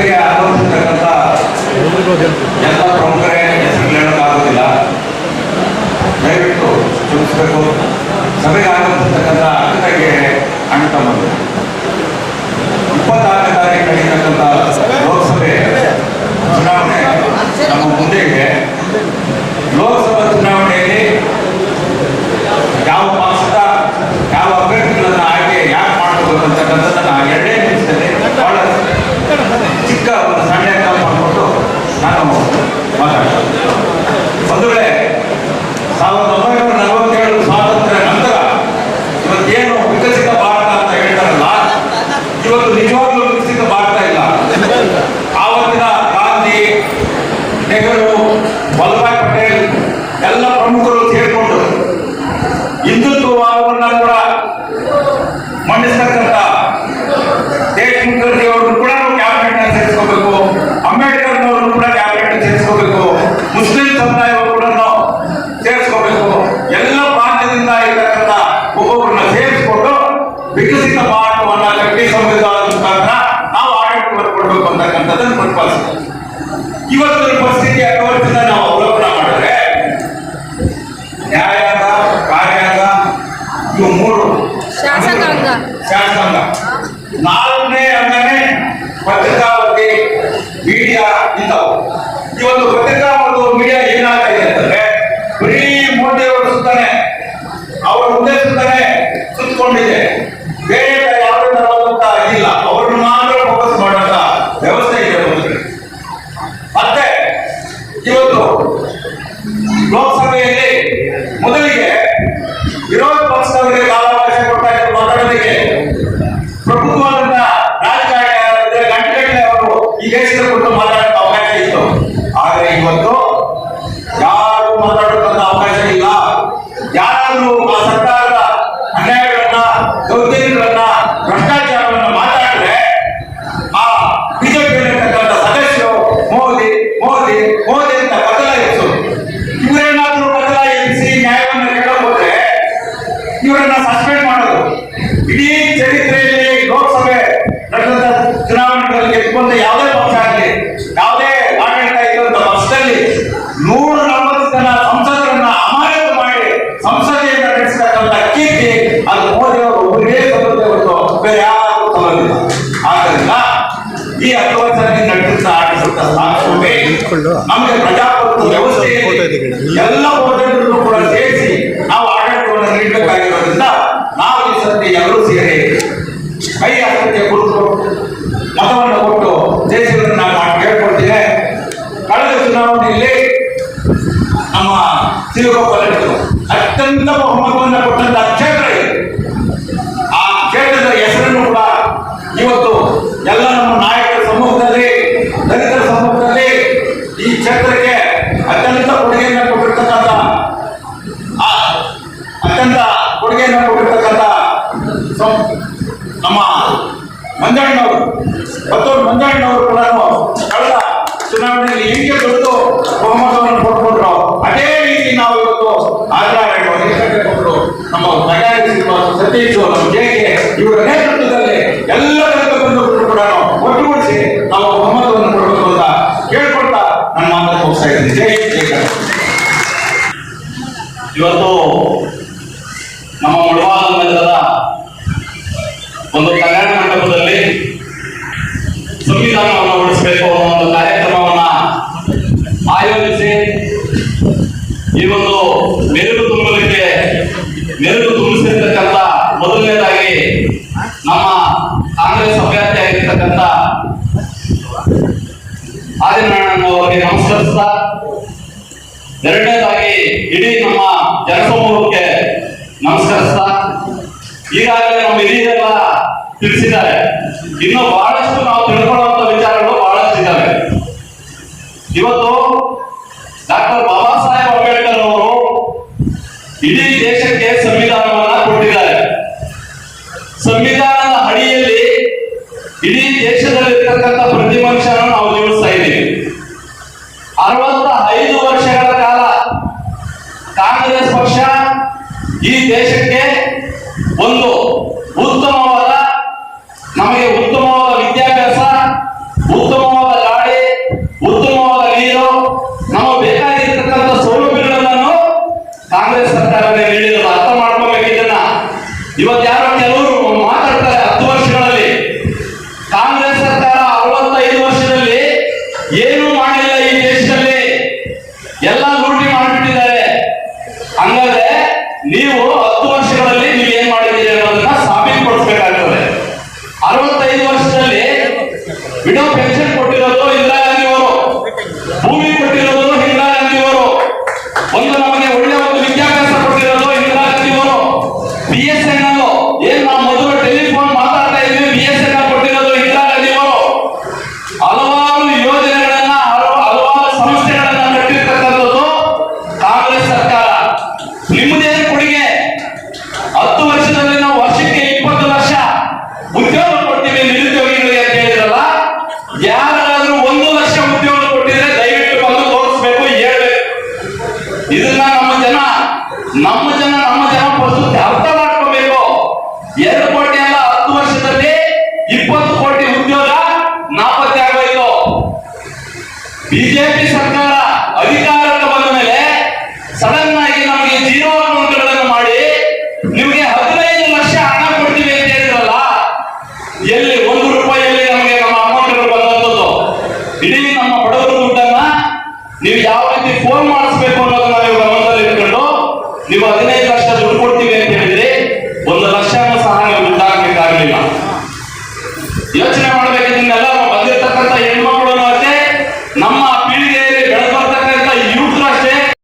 ಸಭೆಗೆ ಆಗಮಿಸಿರ್ತಕ್ಕಂಥ ಎಲ್ಲ ಪ್ರಮುಖರೇ ಹೆಸರು ಹೇಳೋಕ್ಕಾಗೋದಿಲ್ಲ ದಯವಿಟ್ಟು ಕ್ಷಮಿಸಬೇಕು ಸಭೆಗೆ ಆಗಮಿಸಿರ್ತಕ್ಕಂಥ ಅಕ್ಕಗೆ ಅಣ್ಣ ತಮ್ಮಂದಿರು. ಇಪ್ಪತ್ತಾರನೇ ತಾರೀಕು ನಡೀತಕ್ಕಂಥ ಲೋಕಸಭೆ ಚುನಾವಣೆ ನಮ್ಮ ಮುಂದೆ ಇದೆ. ಲೋಕಸಭಾ ಚುನಾವಣೆಯಲ್ಲಿ ಯಾವ ಪಕ್ಷದ, ಯಾವ ಅಭ್ಯರ್ಥಿಗಳನ್ನು ಆಯ್ಕೆ ಯಾಕೆ ಮಾಡಬೇಕು ಅಂತಕ್ಕಂಥದ್ದನ್ನ ಇವತ್ತಿನ ಪರಿಸ್ಥಿತಿ ಅಗವರ್ತಿನ ನಾವು ಅವಲೋಕನ ಮಾಡಿದ್ರೆ ನ್ಯಾಯಾಂಗ ಕಾರ್ಯಾಂಗ ಇವು ಮೂರು ಶಾಸಕಾಂಗ. ಶಾಸಕಾಂಗ ನಾಲ್ಕನೇ ಅಂಗನೇ ಪತ್ರಿಕಾವತಿ ಮೀಡಿಯಾ ಇಂಥವು ಇವತ್ತು ಪತ್ರಿಕಾ ಮತ್ತು ಮೀಡಿಯಾ ಏನಾಗ್ತಾ ಇದೆ ಅಂತಂದ್ರೆ ಬರೀ ಮೋದಿ ಅವರು ಸುತ್ತಾನೆ ಅವರ ಮುಂದೆ ಸುತ್ತಾನೆ ಸುತ್ತಕೊಂಡಿದೆ ಬೇರೆ ಕಡೆ ಯಾವುದೇ ತರವಾದಂತ ಇಲ್ಲ ಅವ್ರನ್ನ ಮಾತ್ರ ಫೋಕಸ್ ಮಾಡುವಂತ ವ್ಯವಸ್ಥೆ ಇದೆ ಒಂದು ಕಡೆ ಮತ್ತೆ ಇವತ್ತು ಲೋಕಸಭೆಯಲ್ಲಿ ಮೊದಲಿಗೆ ವಿರೋಧ ಪಕ್ಷದವರಿಗೆ ಕಾಲಾವಕಾಶ ಕೊಡ್ತಾ ಇದ್ದ ಮಾತಾಡೋದಕ್ಕೆ. ಪ್ರಭುತ್ವದಿಂದ ರಾಜಕಾರಣ ಗಂಟೆಗಟ್ಟಲೆ ಅವರು ಈ ದೇಶದ ಕುರಿತು ಮಾತಾಡೋಕೆ ಅವಕಾಶ ಇತ್ತು. ಆದರೆ ಇವತ್ತು ಯಾರು ಮಾತಾಡೋದಂತ ಅವಕಾಶ ಇಲ್ಲ. ಯಾರಾದರೂ ಆ ಸರ್ಕಾರದ ನೂರ ನಲವತ್ತು ಜನ ಸಂಸದರನ್ನ ಅಮಾಯಕ ಮಾಡಿ ಸಂಸದೆಯನ್ನ ನಡೆಸತಕ್ಕಂಥ ಕೀರ್ತಿ ಅದು ಮೋದಿ ಅವರು ಒಬ್ಬರೇ ಸಲ್ಲದೆ ಹೊರತು ಬೇರೆ ಯಾರು ಸಲ್ಲಲಿಲ್ಲ ಆದ್ದರಿಂದ ಈ ಹತ್ತು ವರ್ಷದಲ್ಲಿ ನಡೆದಂತ ಆಡಳಿತ ಸಾಕ್ಷರತೆ ನಮಗೆ ಪ್ರಜಾಪ್ರಭುತ್ವ ವ್ಯವಸ್ಥೆಯಲ್ಲಿ ಎಲ್ಲ ಹೋರಾಟಗಳನ್ನು ಕೂಡ ಸೇರಿಸಿ ನಾವು ಆಡಳಿತವನ್ನು ನೀಡಬೇಕಾಗಿರೋದ್ರಿಂದ ನಾವು ಈ ಸರ್ತಿ ಎಲ್ಲರೂ ಸೇರಿ ಕೈ ಹಸ್ತಕ್ಕೆ ಕುರಿತು ಮತವನ್ನು ಕೊಟ್ಟು ದೇಶವನ್ನು ನಾನು ಮಾಡಿ ಕೇಳ್ಕೊಳ್ತೀನಿ ಕಳೆದ ಚುನಾವಣೆಯಲ್ಲಿ ನಮ್ಮ ಸಿರುಗೊಪ್ಪಲ್ ಅತ್ಯಂತ ಬಹುಮತವನ್ನು ಕೊಟ್ಟಂತ ಕ್ಷೇತ್ರ ಇದು ಆ ಕ್ಷೇತ್ರದ ಹೆಸರನ್ನು ಕೂಡ ಇವತ್ತು ಎಲ್ಲ ನಮ್ಮ ನಾಯಕರ ಸಮೂಹದಲ್ಲಿ, ದಲಿತರ ಸಮೂಹದಲ್ಲಿ ಈ ಕ್ಷೇತ್ರಕ್ಕೆ ಅತ್ಯಂತ ಕೊಡುಗೆಯನ್ನು ಕೊಟ್ಟಿರ್ತಕ್ಕಂಥ ಅತ್ಯಂತ ಕೊಡುಗೆಯನ್ನು ಕೊಟ್ಟಿರ್ತಕ್ಕಂಥ ನಮ್ಮ ಮಂಜಣ್ಣವರು ಮತ್ತೊಂದು ಮಂಜಣ್ಣವರು ಕೂಡ ಕಳೆದ ಚುನಾವಣೆಯಲ್ಲಿ ಹೆಂಗೆ ಬಂತು ಬಹುಮತವನ್ನು ಕೊಟ್ಕೊಂಡ್ರು ಅದೇ ರೀತಿ ನಾವು ಇವತ್ತು ಆಧಾರ ನಮ್ಮ ಮಜಾರಿ ಸತೀಶ್ ನಮ್ಮ ಜೆಗೆ ಇವರ ನೇತೃತ್ವದಲ್ಲಿ ಎಲ್ಲ ದಲಿತ ಕೂಡ ಕೂಡ ಒಟ್ಟುಗೂಡಿಸಿ ನಾವು ಬಹುಮತವನ್ನು ಕೊಡಬೇಕು ಅಂತ ಕೇಳ್ಕೊಳ್ತಾ ನನ್ನ ಮಾತನ್ನು ಹೋಗ್ತಾ ಇದ್ದೀನಿ. ಜೈ ಜೈ ಇವತ್ತು ನಮ್ಮ ಮಡವಾದ ನಗರದ ಒಂದು ಕಲ್ಯಾಣ ಮಂಟಪದಲ್ಲಿ ಸಂವಿಧಾನವನ್ನು ಉಳಿಸಬೇಕು ಅನ್ನೋ ಒಂದು ಕಾರ್ಯಕ್ರಮವನ್ನ ಆಯೋಜಿಸಿ ಈ ಒಂದು ಮೆರುಗು ತುಂಬಿಸಿರ್ತಕ್ಕಂಥ ಮೊದಲನೇದಾಗಿ ನಮ್ಮ ಕಾಂಗ್ರೆಸ್ ಅಭ್ಯರ್ಥಿ ಆಗಿರ್ತಕ್ಕಂಥ ಆದಿನಾರಾಯಣ ಅವರಿಗೆ ನಮಸ್ಕರಿಸ್ತಾ ಎರಡನೇದಾಗಿ ಇಡೀ ನಮ್ಮ ಜನಸಮೂಹಕ್ಕೆ ನಮಸ್ಕರಿಸ್ತಾ ಈಗಾಗಲೇ ನಮ್ಮ ಹಿರಿಯರೆಲ್ಲ ತಿಳಿಸಿದ್ದಾರೆ. ಇನ್ನು ಬಹಳಷ್ಟು ನಾವು ತಿಳ್ಕೊಳ್ಳುವಂತ ವಿಚಾರಗಳು ಬಹಳಷ್ಟು ಇದ್ದಾವೆ ಇವತ್ತು ದೇಶದಲ್ಲಿರ್ತಕ್ಕಂಥ ಪ್ರತಿ ಮನುಷ್ಯನ ನಾವು ಜೀವಿಸ್ತಾ ಇದ್ದೀವಿ. ಅರವತ್ತ ಐದು ವರ್ಷಗಳ ಕಾಲ ಕಾಂಗ್ರೆಸ್ ಪಕ್ಷ ಈ ದೇಶಕ್ಕೆ ಒಂದು ಉತ್ತಮವಾದ, ನಮಗೆ ಉತ್ತಮವಾದ ವಿದ್ಯಾಭ್ಯಾಸ, ಉತ್ತಮವಾದ ಗಾಡಿ, ಉತ್ತಮವಾದ ನೀರು, ನಮಗೆ ಬೇಕಾಗಿರ್ತಕ್ಕಂಥ ಸೌಲಭ್ಯಗಳನ್ನು ಕಾಂಗ್ರೆಸ್ ಸರ್ಕಾರವೇ ನೀಡಲು ಅರ್ಥ ಮಾಡ್ಕೋಬೇಕಿದ್ದನ್ನ ಇವತ್ತು ಯಾರು ಕೆಲವು బిఎస్ఎన్ఎల్ ಇಪ್ಪತ್ತು ಕೋಟಿ ಉದ್ಯೋಗ ನಾಪತ್ತೆ ನಾಪತ್ತೆರಡು ಬಿಜೆಪಿ ಸರ್ಕಾರ ಅಧಿಕಾರಕ್ಕೆ ಬಂದ ಮೇಲೆ ಸಡನ್ ಆಗಿ ನಮಗೆ ಜೀರೋ ಅಕೌಂಟ್ಗಳನ್ನು ಮಾಡಿ ನಿಮಗೆ ಹದಿನೈದು ಲಕ್ಷ ಹಣ ಕೊಡ್ತೀವಿ ಅಂತ ಹೇಳಿದ್ರಲ್ಲ, ಎಲ್ಲಿ ಒಂದು ರೂಪಾಯಿಯಲ್ಲಿ ನಮಗೆ ನಮ್ಮ ಅಕೌಂಟ್ಗಳು ಬಂದಂಥದ್ದು ಇಡೀ ನಮ್ಮ ಬಡವರು ದುಡ್ಡನ್ನ ನೀವು ಯಾವ ರೀತಿ ಫೋನ್ ಮಾಡಿಸ್ಬೇಕು ಅನ್ನೋದನ್ನ ನೀವು ಗಮನದಲ್ಲಿ ಇಟ್ಕೊಂಡು ನೀವು ಹದಿನೈದು ಲಕ್ಷ ದುಡ್ಡು ಕೊಡ್ತೀವಿ ಅಂತ ಹೇಳಿದ್ರೆ. ಯೋಚನೆ ಮಾಡಬೇಕು ನಿನ್ನೆಲ್ಲ ಬಂದಿರ್ತಕ್ಕಂಥ ಹೆಣ್ಮ